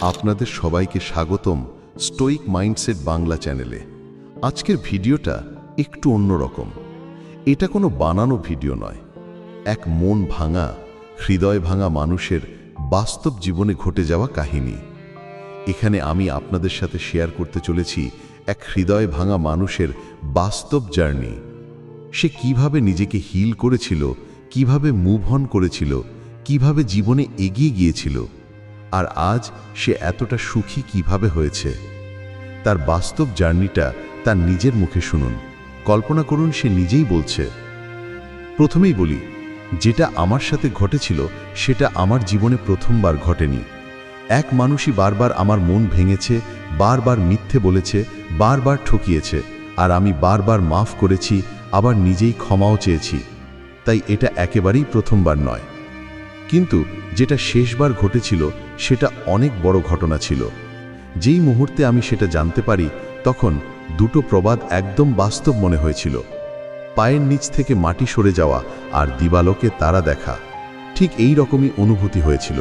আপনাদের সবাইকে স্বাগতম স্টোইক মাইন্ডসেট বাংলা চ্যানেলে। আজকের ভিডিওটা একটু অন্যরকম। এটা কোনো বানানো ভিডিও নয়। এক মন ভাঙা, হৃদয় ভাঙা মানুষের বাস্তব জীবনে ঘটে যাওয়া কাহিনী। এখানে আমি আপনাদের সাথে শেয়ার করতে চলেছি এক হৃদয় ভাঙা মানুষের বাস্তব জার্নি। সে কীভাবে নিজেকে হিল করেছিল, কীভাবে মুভ অন করেছিল, কীভাবে জীবনে এগিয়ে গিয়েছিল আর আজ সে এতটা সুখী কীভাবে হয়েছে? তার বাস্তব জার্নিটা তার নিজের মুখে শুনুন। কল্পনা করুন সে নিজেই বলছে, প্রথমেই বলি, যেটা আমার সাথে ঘটেছিল, সেটা আমার জীবনে প্রথমবার ঘটেনি। এক মানুষই বারবার আমার মন ভেঙেছে, বারবার মিথ্যে বলেছে, বারবার ঠকিয়েছে, আর আমি বারবার মাফ করেছি, আবার নিজেই ক্ষমাও চেয়েছি। তাই এটা একেবারেই প্রথমবার নয়। কিন্তু যেটা শেষবার ঘটেছিল সেটা অনেক বড় ঘটনা ছিল। যেই মুহূর্তে আমি সেটা জানতে পারি, তখন দুটো প্রবাদ একদম বাস্তব মনে হয়েছিল। পায়ের নিচ থেকে মাটি সরে যাওয়া আর দিবালোকে তারা দেখা, ঠিক এই রকমই অনুভূতি হয়েছিল।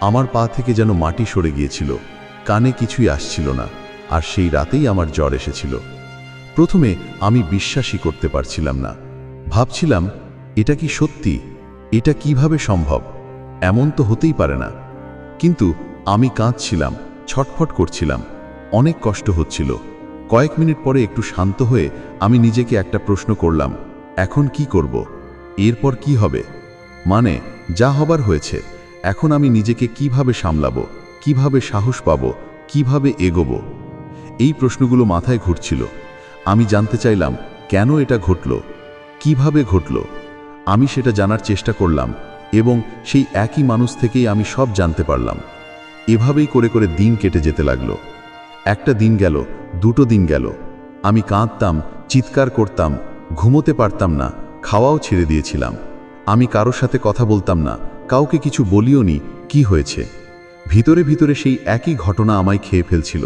আমার পা থেকে যেন মাটি সরে গিয়েছিল, কানে কিছুই আসছিল না, আর সেই রাতেই আমার জ্বর এসেছিল। প্রথমে আমি বিশ্বাসই করতে পারছিলাম না। ভাবছিলাম, এটা কি সত্যি? এটা কীভাবে সম্ভব? এমন তো হতেই পারে না। কিন্তু আমি কাঁদছিলাম, ছটফট করছিলাম। অনেক কষ্ট হচ্ছিল। কয়েক মিনিট পরে একটু শান্ত হয়ে আমি নিজেকে একটা প্রশ্ন করলাম, এখন কি করব? এরপর কি হবে? মানে যা হবার হয়েছে, এখন আমি নিজেকে কীভাবে সামলাবো, কীভাবে সাহস পাব, কীভাবে এগোবো? এই প্রশ্নগুলো মাথায় ঘুরছিল। আমি জানতে চাইলাম, কেন এটা ঘটল? কীভাবে ঘটল? আমি সেটা জানার চেষ্টা করলাম এবং সেই একই মানুষ থেকেই আমি সব জানতে পারলাম। এভাবেই করে করে দিন কেটে যেতে লাগল। একটা দিন গেল, দুটো দিন গেল। আমি কাঁদতাম, চিৎকার করতাম, ঘুমোতে পারতাম না, খাওয়াও ছেড়ে দিয়েছিলাম। আমি কারোর সাথে কথা বলতাম না, কাউকে কিছু বলিও নি, কি হয়েছে? ভিতরে ভিতরে সেই একই ঘটনা আমায় খেয়ে ফেলছিল।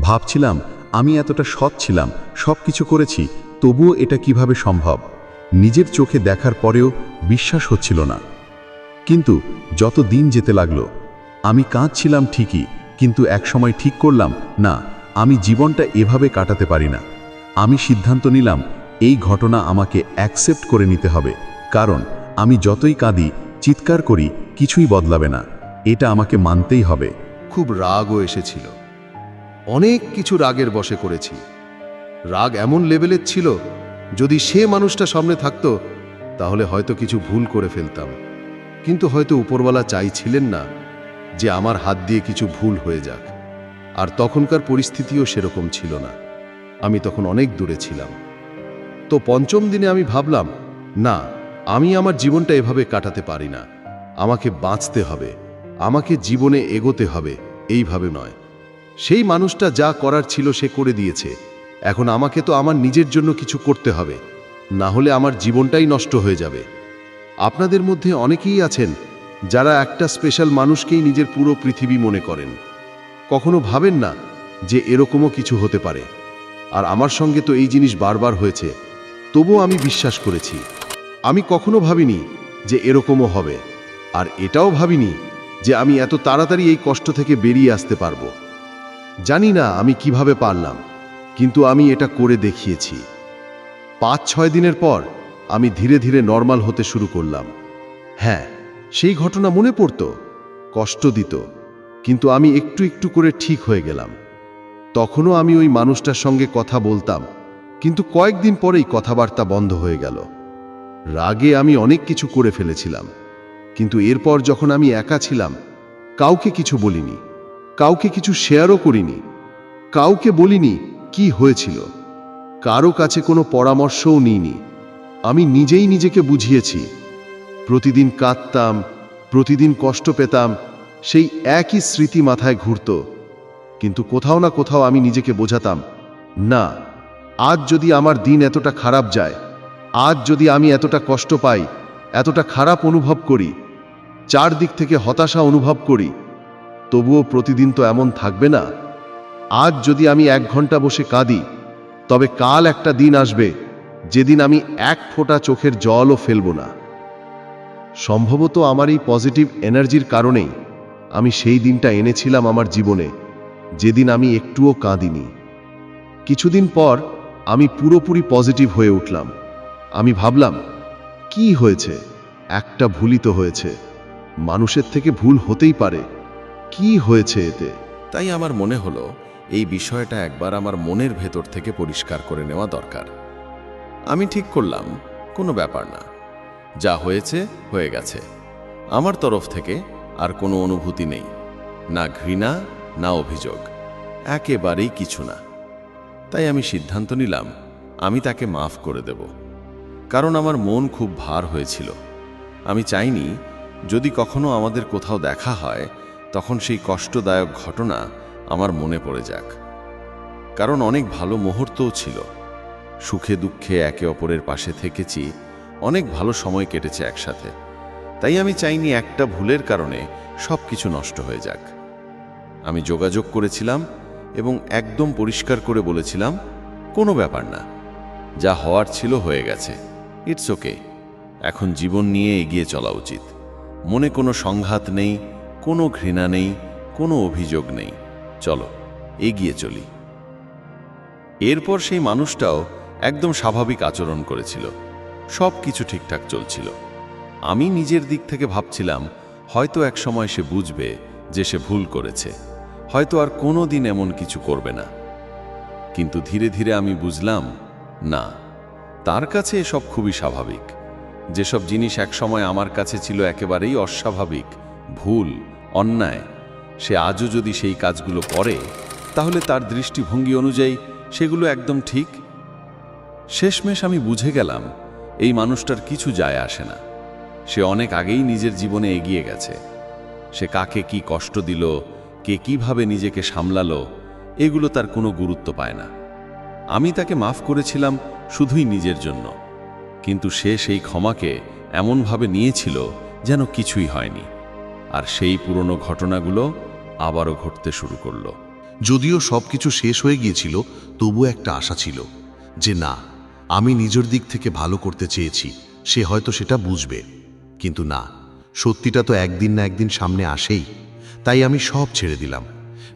ভাবছিলাম, আমি এতটা সৎ ছিলাম সব কিছু করেছি, তবুও এটা কীভাবে সম্ভব? নিজের চোখে দেখার পরেও বিশ্বাস হচ্ছিল না। কিন্তু যত দিন যেতে লাগল, আমি কাঁদছিলাম ঠিকই, কিন্তু একসময় ঠিক করলাম, না, আমি জীবনটা এভাবে কাটাতে পারি না। আমি সিদ্ধান্ত নিলাম, এই ঘটনা আমাকে অ্যাকসেপ্ট করে নিতে হবে, কারণ আমি যতই কাঁদি, চিৎকার করি, কিছুই বদলাবে না। এটা আমাকে মানতেই হবে। খুব রাগও এসেছিল। অনেক কিছু রাগের বশে করেছি। রাগ এমন লেভেলের ছিল, যদি সে মানুষটা সামনে থাকতো, তাহলে হয়তো কিছু ভুল করে ফেলতাম। কিন্তু হয়তো উপরওয়ালা চাইছিলেন না যে আমার হাত দিয়ে কিছু ভুল হয়ে যাক। আর তখনকার পরিস্থিতিও সেরকম ছিল না। আমি তখন অনেক দূরে ছিলাম। তো পঞ্চম দিনে আমি ভাবলাম, না, আমি আমার জীবনটা এভাবে কাটাতে পারি না। আমাকে বাঁচতে হবে। আমাকে জীবনে এগোতে হবে। এইভাবে নয়। সেই মানুষটা যা করার ছিল সে করে দিয়েছে। এখন আমাকে তো আমার নিজের জন্য কিছু করতে হবে। না হলে আমার জীবনটাই নষ্ট হয়ে যাবে। আপনাদের মধ্যে অনেকেই আছেন যারা একটা স্পেশাল মানুষকেই নিজের পুরো পৃথিবী মনে করেন। কখনো ভাবেন না যে এরকমও কিছু হতে পারে। আর আমার সঙ্গে তো এই জিনিস বারবার হয়েছে, তবুও আমি বিশ্বাস করেছি। আমি কখনো ভাবিনি যে এরকমও হবে, আর এটাও ভাবিনি যে আমি এত তাড়াতাড়ি এই কষ্ট থেকে বেরিয়ে আসতে পারব। জানি না আমি কীভাবে পারলাম, কিন্তু আমি এটা করে দেখিয়েছি। পাঁচ ছয় দিনের পর আমি ধীরে ধীরে নর্মাল হতে শুরু করলাম। হ্যাঁ সেই ঘটনা মনে পড়ত, কষ্ট দিত, কিন্তু আমি একটু একটু করে ঠিক হয়ে গেলাম। তখনও আমি ওই মানুষটার সঙ্গে কথা বলতাম, কিন্তু কয়েকদিন পরেই কথাবার্তা বন্ধ হয়ে গেল। রাগে আমি অনেক কিছু করে ফেলেছিলাম, কিন্তু এরপর যখন আমি একা ছিলাম, কাউকে কিছু বলিনি, কাউকে কিছু শেয়ারও করিনি, কাউকে বলিনি কি হয়েছিল, কারও কাছে কোনো পরামর্শও নিইনি। আমি নিজেই নিজেকে বুঝিয়েছি। প্রতিদিন কাঁদতাম, প্রতিদিন কষ্ট পেতাম, সেই একই স্মৃতি মাথায় ঘুরত। কিন্তু কোথাও না কোথাও আমি নিজেকে বোঝাতাম, না, আজ যদি আমার দিন এতটা খারাপ যায়, আজ যদি আমি এতটা কষ্ট পাই, এতটা খারাপ অনুভব করি, চারদিক থেকে হতাশা অনুভব করি, তবুও প্রতিদিন তো এমন থাকবে না? আজ যদি আমি এক ঘণ্টা বসে কাঁদি, তবে কাল একটা দিন আসবে যেদিন আমি এক ফোঁটা চোখের জলও ফেলব না। সম্ভবত আমার এই পজিটিভ এনার্জির কারণেই আমি সেই দিনটা এনেছিলাম আমার জীবনে, যেদিন আমি একটুও কাঁদিনি। কিছুদিন পর আমি পুরোপুরি পজিটিভ হয়ে উঠলাম। আমি ভাবলাম, কি হয়েছে? একটা ভুলই তো হয়েছে। মানুষের থেকে ভুল হতেই পারে। কি হয়েছে এতে? তাই আমার মনে হলো, এই বিষয়টা একবার আমার মনের ভেতর থেকে পরিষ্কার করে নেওয়া দরকার। আমি ঠিক করলাম, কোনো ব্যাপার না। যা হয়েছে, হয়ে গেছে। আমার তরফ থেকে আর কোনো অনুভূতি নেই, না ঘৃণা, না অভিযোগ, একেবারেই কিছু না। তাই আমি সিদ্ধান্ত নিলাম, আমি তাকে মাফ করে দেব। কারণ আমার মন খুব ভার হয়েছিল। আমি চাইনি, যদি কখনো আমাদের কোথাও দেখা হয়, তখন সেই কষ্টদায়ক ঘটনা আমার মনে পড়ে যাক। কারণ অনেক ভালো মুহূর্তও ছিল। সুখে দুঃখে একে অপরের পাশে থেকেছি, অনেক ভালো সময় কেটেছে একসাথে। তাই আমি চাইনি একটা ভুলের কারণে সব কিছু নষ্ট হয়ে যাক। আমি যোগাযোগ করেছিলাম এবং একদম পরিষ্কার করে বলেছিলাম, কোনো ব্যাপার না। যা হওয়ার ছিল হয়ে গেছে। ইটস ওকে এখন জীবন নিয়ে এগিয়ে চলা উচিত। মনে কোনো সংঘাত নেই, কোনো ঘৃণা নেই, কোনো অভিযোগ নেই। চলো, এগিয়ে চলি। এরপর সেই মানুষটাও একদম স্বাভাবিক আচরণ করেছিল। সব কিছু ঠিকঠাক চলছিল। আমি নিজের দিক থেকে ভাবছিলাম, হয়তো এক সময় সে বুঝবে যে সে ভুল করেছে। হয়তো আর কোনো দিন এমন কিছু করবে না। কিন্তু ধীরে ধীরে আমি বুঝলাম, না, তার কাছে এসব খুবই স্বাভাবিক। যেসব জিনিস একসময় আমার কাছে ছিল একেবারেই অস্বাভাবিক, ভুল, অন্যায়, সে আজও যদি সেই কাজগুলো করে, তাহলে তার দৃষ্টিভঙ্গি অনুযায়ী সেগুলো একদম ঠিক শেষমেশ আমি বুঝে গেলাম, এই মানুষটার কিছু যায় আসে না। সে অনেক আগেই নিজের জীবনে এগিয়ে গেছে। সে কাকে কি কষ্ট দিল, কে কীভাবে নিজেকে সামলালো, এগুলো তার কোনো গুরুত্ব পায় না। আমি তাকে মাফ করেছিলাম শুধুই নিজের জন্য। কিন্তু সে সেই ক্ষমাকে এমনভাবে নিয়েছিল যেন কিছুই হয়নি। আর সেই পুরনো ঘটনাগুলো আবারও ঘটতে শুরু করল। যদিও সব কিছু শেষ হয়ে গিয়েছিল তবু একটা আশা ছিল যে না আমি নিজের দিক থেকে ভালো করতে চেয়েছি, সে হয়তো সেটা বুঝবে। কিন্তু না, সত্যিটা তো একদিন না একদিন সামনে আসেই। তাই আমি সব ছেড়ে দিলাম।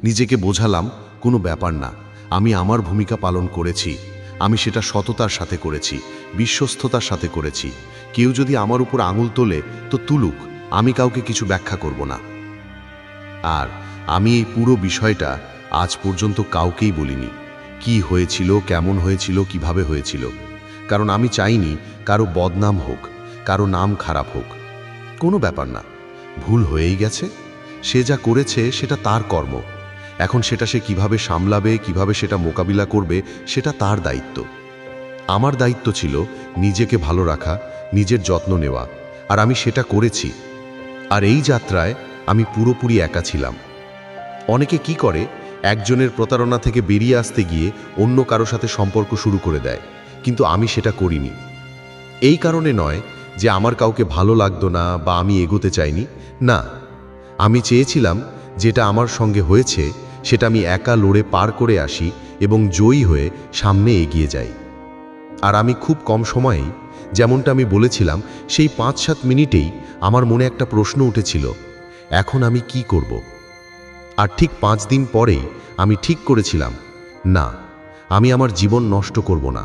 নিজেকে বোঝালাম, কোনো ব্যাপার না, আমি আমার ভূমিকা পালন করেছি, আমি সেটা সততার সাথে করেছি, বিশ্বস্ততার সাথে করেছি। কেউ যদি আমার উপর আঙুল তোলে, তো তুলুক, আমি কাউকে কিছু ব্যাখ্যা করব না। আর আমি এই পুরো বিষয়টা আজ পর্যন্ত কাউকেই বলিনি। কি হয়েছিল, কেমন হয়েছিল, কীভাবে হয়েছিল। কারণ আমি চাইনি কারও বদনাম হোক, কারও নাম খারাপ হোক। কোনো ব্যাপার না, ভুল হয়েই গেছে। সে যা করেছে সেটা তার কর্ম। এখন সেটা সে কীভাবে সামলাবে, কীভাবে সেটা মোকাবিলা করবে, সেটা তার দায়িত্ব। আমার দায়িত্ব ছিল নিজেকে ভালো রাখা, নিজের যত্ন নেওয়া, আর আমি সেটা করেছি। আর এই যাত্রায় আমি পুরোপুরি একা ছিলাম। অনেকে কি করে, একজনের প্রতারণা থেকে বেরিয়ে আসতে গিয়ে অন্য কারও সাথে সম্পর্ক শুরু করে দেয়। কিন্তু আমি সেটা করিনি। এই কারণে নয় যে আমার কাউকে ভালো লাগতো না বা আমি এগোতে চাইনি। না, আমি চেয়েছিলাম যেটা আমার সঙ্গে হয়েছে, সেটা আমি একা লড়ে পার করে আসি এবং জয়ী হয়ে সামনে এগিয়ে যাই। আর আমি খুব কম সময়েই, যেমনটা আমি বলেছিলাম, সেই পাঁচ সাত মিনিটেই আমার মনে একটা প্রশ্ন উঠেছিল, এখন আমি কি করব? আর ঠিক পাঁচ দিন পরেই আমি ঠিক করেছিলাম, না, আমি আমার জীবন নষ্ট করব না।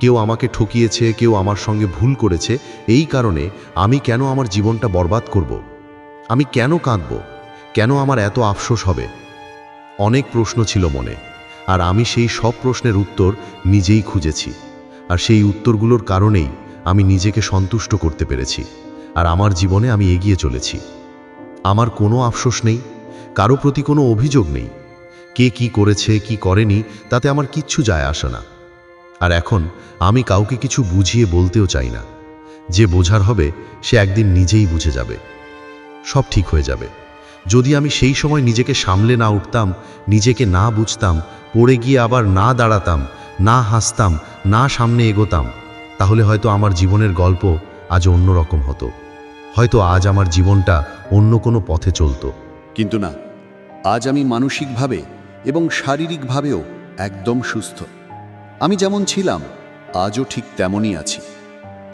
কেউ আমাকে ঠকিয়েছে, কেউ আমার সঙ্গে ভুল করেছে, এই কারণে আমি কেন আমার জীবনটা বরবাদ করব? আমি কেন কাঁদব? কেন আমার এত আফসোস হবে? অনেক প্রশ্ন ছিল মনে, আর আমি সেই সব প্রশ্নের উত্তর নিজেই খুঁজেছি। আর সেই উত্তরগুলোর কারণেই আমি নিজেকে সন্তুষ্ট করতে পেরেছি, আর আমার জীবনে আমি এগিয়ে চলেছি। আমার কোনো আফসোস নেই, কারও প্রতি কোনো অভিযোগ নেই। কে কি করেছে, কি করেনি, তাতে আমার কিচ্ছু যায় আসে না। আর এখন আমি কাউকে কিছু বুঝিয়ে বলতেও চাই না। যে বোঝার হবে, সে একদিন নিজেই বুঝে যাবে। সব ঠিক হয়ে যাবে। যদি আমি সেই সময় নিজেকে সামলে না উঠতাম, নিজেকে না বুঝতাম, পড়ে গিয়ে আবার না দাঁড়াতাম, না হাসতাম, না সামনে এগোতাম, তাহলে হয়তো আমার জীবনের গল্প আজ অন্যরকম হতো। হয়তো আজ আমার জীবনটা অন্য কোনো পথে চলতো। কিন্তু না, আজ আমি মানসিকভাবে এবং শারীরিকভাবেও একদম সুস্থ। আমি যেমন ছিলাম, আজও ঠিক তেমনই আছি।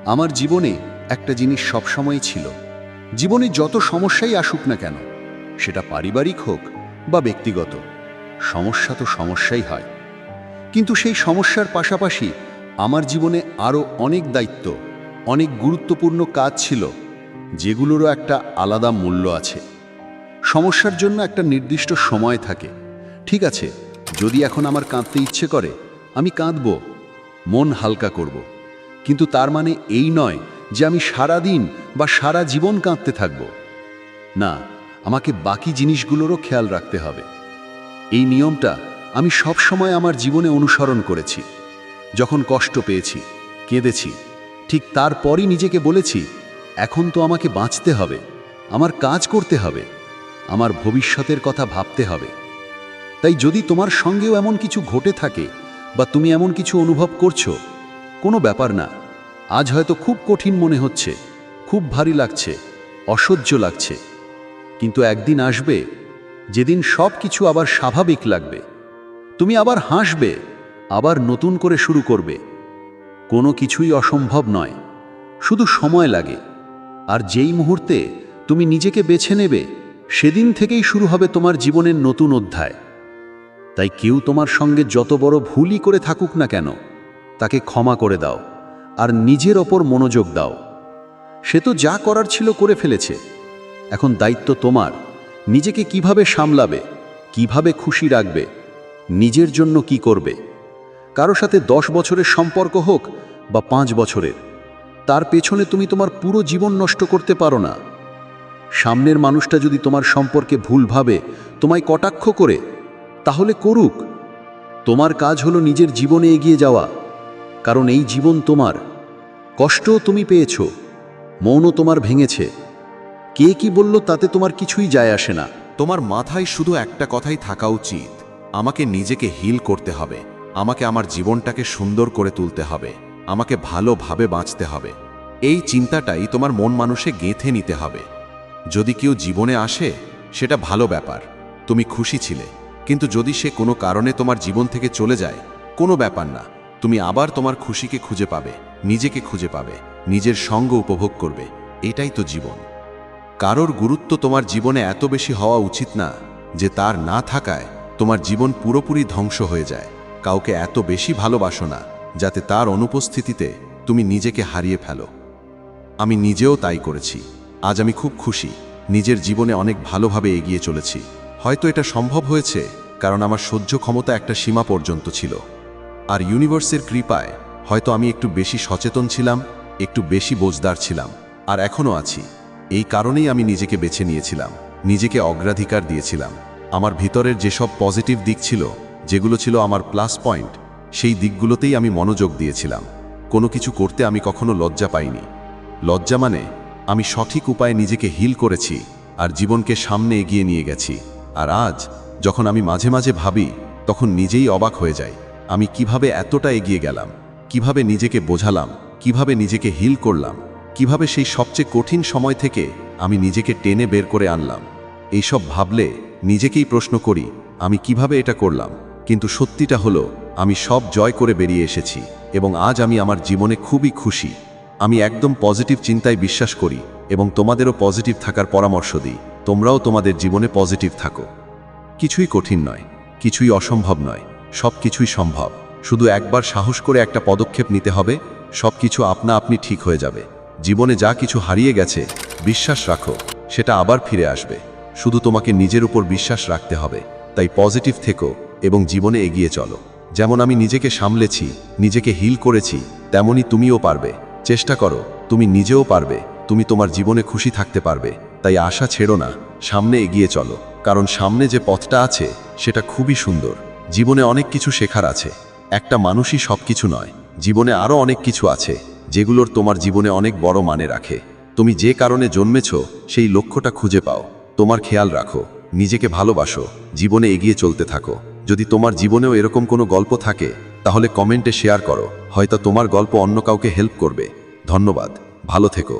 আমার জীবনে একটা জিনিস সবসময় ছিল। জীবনে যত সমস্যাই আসুক না কেন, সেটা পারিবারিক হোক বা ব্যক্তিগত, সমস্যা তো সমস্যাই হয়। কিন্তু সেই সমস্যার পাশাপাশি আমার জীবনে আরও অনেক দায়িত্ব, অনেক গুরুত্বপূর্ণ কাজ ছিল, যেগুলোরও একটা আলাদা মূল্য আছে। সমস্যার জন্য একটা নির্দিষ্ট সময় থাকে। ঠিক আছে, যদি এখন আমার কাঁদতে ইচ্ছে করে আমি কাঁদব, মন হালকা করব। কিন্তু তার মানে এই নয় যে আমি সারা দিন বা সারা জীবন কাঁদতে থাকব। না, আমাকে বাকি জিনিসগুলোরও খেয়াল রাখতে হবে। এই নিয়মটা আমি সব সময় আমার জীবনে অনুসরণ করেছি। যখন কষ্ট পেয়েছি, কেঁদেছি, ঠিক তারপরই নিজেকে বলেছি, এখন তো আমাকে বাঁচতে হবে, আমার কাজ করতে হবে, আমার ভবিষ্যতের কথা ভাবতে হবে। তাই যদি তোমার সঙ্গেও এমন কিছু ঘটে থাকে বা তুমি এমন কিছু অনুভব করছ? কোনো ব্যাপার না। আজ হয়তো খুব কঠিন মনে হচ্ছে, খুব ভারী লাগছে, অসহ্য লাগছে। কিন্তু একদিন আসবে, যেদিন সব কিছু আবার স্বাভাবিক লাগবে। তুমি আবার হাসবে, আবার নতুন করে শুরু করবে। কোনো কিছুই অসম্ভব নয়, শুধু সময় লাগে। আর যেই মুহূর্তে তুমি নিজেকে বেছে নেবে, সেদিন থেকেই শুরু হবে তোমার জীবনের নতুন অধ্যায়। তাই কেউ তোমার সঙ্গে যত বড় ভুলই করে থাকুক না কেন, তাকে ক্ষমা করে দাও আর নিজের ওপর মনোযোগ দাও। সে তো যা করার ছিল করে ফেলেছে। এখন দায়িত্ব তোমার। নিজেকে কীভাবে সামলাবে, কীভাবে খুশি রাখবে, নিজের জন্য কি করবে? কারও সাথে দশ বছরের সম্পর্ক হোক বা পাঁচ বছরের, তার পেছনে তুমি তোমার পুরো জীবন নষ্ট করতে পারো না। সামনের মানুষটা যদি তোমার সম্পর্কে ভুল ভাবে, তোমায় কটাক্ষ করে তাহলে করুক। তোমার কাজ হলো নিজের জীবনে এগিয়ে যাওয়া, কারণ এই জীবন তোমার। কষ্টও তুমি পেয়েছ, মৌনও তোমার ভেঙেছে। কে কি বলল তাতে তোমার কিছুই যায় আসে না। তোমার মাথায় শুধু একটা কথাই থাকা উচিত, আমাকে নিজেকে হিল করতে হবে, আমাকে আমার জীবনটাকে সুন্দর করে তুলতে হবে, আমাকে ভালোভাবে বাঁচতে হবে। এই চিন্তাটাই তোমার মন মানুষে গেঁথে নিতে হবে। যদি কেউ জীবনে আসে, সেটা ভালো ব্যাপার, তুমি খুশি ছিলে। কিন্তু যদি সে কোনো কারণে তোমার জীবন থেকে চলে যায়, কোনো ব্যাপার না। তুমি আবার তোমার খুশিকে খুঁজে পাবে, নিজেকে খুঁজে পাবে, নিজের সঙ্গ উপভোগ করবে। এটাই তো জীবন। কারোর গুরুত্ব তোমার জীবনে এত বেশি হওয়া উচিত না, যে তার না থাকায় তোমার জীবন পুরোপুরি ধ্বংস হয়ে যায়। কাউকে এত বেশি ভালোবাসো না, যাতে তার অনুপস্থিতিতে তুমি নিজেকে হারিয়ে ফেলো। আমি নিজেও তাই করেছি। আজ আমি খুব খুশি। নিজের জীবনে অনেক ভালোভাবে এগিয়ে চলেছি। হয়তো এটা সম্ভব হয়েছে, কারণ আমার সহ্য ক্ষমতা একটা সীমা পর্যন্ত ছিল। আর ইউনিভার্সের কৃপায়, হয়তো আমি একটু বেশি সচেতন ছিলাম, একটু বেশি বোঝদার ছিলাম। আর এখনও আছি। এই কারণেই আমি নিজেকে বেছে নিয়েছিলাম, নিজেকে অগ্রাধিকার দিয়েছিলাম। আমার ভিতরের যেসব পজিটিভ দিক ছিল, যেগুলো ছিল আমার প্লাস পয়েন্ট, সেই দিকগুলোতেই আমি মনোযোগ দিয়েছিলাম। কোনো কিছু করতে আমি কখনো লজ্জা পাইনি। লজ্জা মানে আমি সঠিক উপায়ে নিজেকে হিল করেছি, আর জীবনকে সামনে এগিয়ে নিয়ে গেছি। আর আজ, যখন আমি মাঝে মাঝে ভাবি, তখন নিজেই অবাক হয়ে যাই। আমি কীভাবে এতটা এগিয়ে গেলাম? কীভাবে নিজেকে বোঝালাম? কীভাবে নিজেকে হিল করলাম? কীভাবে সেই সবচেয়ে কঠিন সময় থেকে আমি নিজেকে টেনে বের করে আনলাম? এইসব ভাবলে নিজেকেই প্রশ্ন করি, আমি কীভাবে এটা করলাম? কিন্তু সত্যিটা হলো, আমি সব জয় করে বেরিয়ে এসেছি এবং আজ আমি আমার জীবনে খুবই খুশি। আমি একদম পজিটিভ চিন্তায় বিশ্বাস করি এবং তোমাদেরও পজিটিভ থাকার পরামর্শ দিই। তোমরাও তোমাদের জীবনে পজিটিভ থাকো। কিছুই কঠিন নয়, কিছুই অসম্ভব নয় সব কিছুই সম্ভব। শুধু একবার সাহস করে একটা পদক্ষেপ নিতে হবে সব কিছু আপনা আপনি ঠিক হয়ে যাবে। জীবনে যা কিছু হারিয়ে গেছে, বিশ্বাস রাখো, সেটা আবার ফিরে আসবে। শুধু তোমাকে নিজের উপর বিশ্বাস রাখতে হবে, তাই পজিটিভ থেকো এবং জীবনে এগিয়ে চলো। যেমন আমি নিজেকে সামলেছি, নিজেকে হিল করেছি তেমনি তুমিও পারবে। চেষ্টা করো, তুমি নিজেও পারবে, তুমি তোমার জীবনে খুশি থাকতে পারবে। তাই আশা ছেড়ো না, সামনে এগিয়ে চলো, কারণ সামনে যে পথটা আছে, সেটা খুবই সুন্দর। জীবনে অনেক কিছু শেখার আছে। একটা মানুষই সব কিছু নয়, জীবনে আরও অনেক কিছু আছে, যেগুলোর তোমার জীবনে অনেক বড় মানে রাখে। তুমি যে কারণে জন্মেছ, সেই লক্ষ্যটা খুঁজে পাও। তোমার খেয়াল রাখো, নিজেকে ভালোবাসো, জীবনে এগিয়ে চলতে থাকো। যদি তোমার জীবনেও এরকম কোনো গল্প থাকে, তাহলে কমেন্টে শেয়ার করো, হয়তো তোমার গল্প অন্য কাউকে হেল্প করবে। ধন্যবাদ, ভালো থেকো।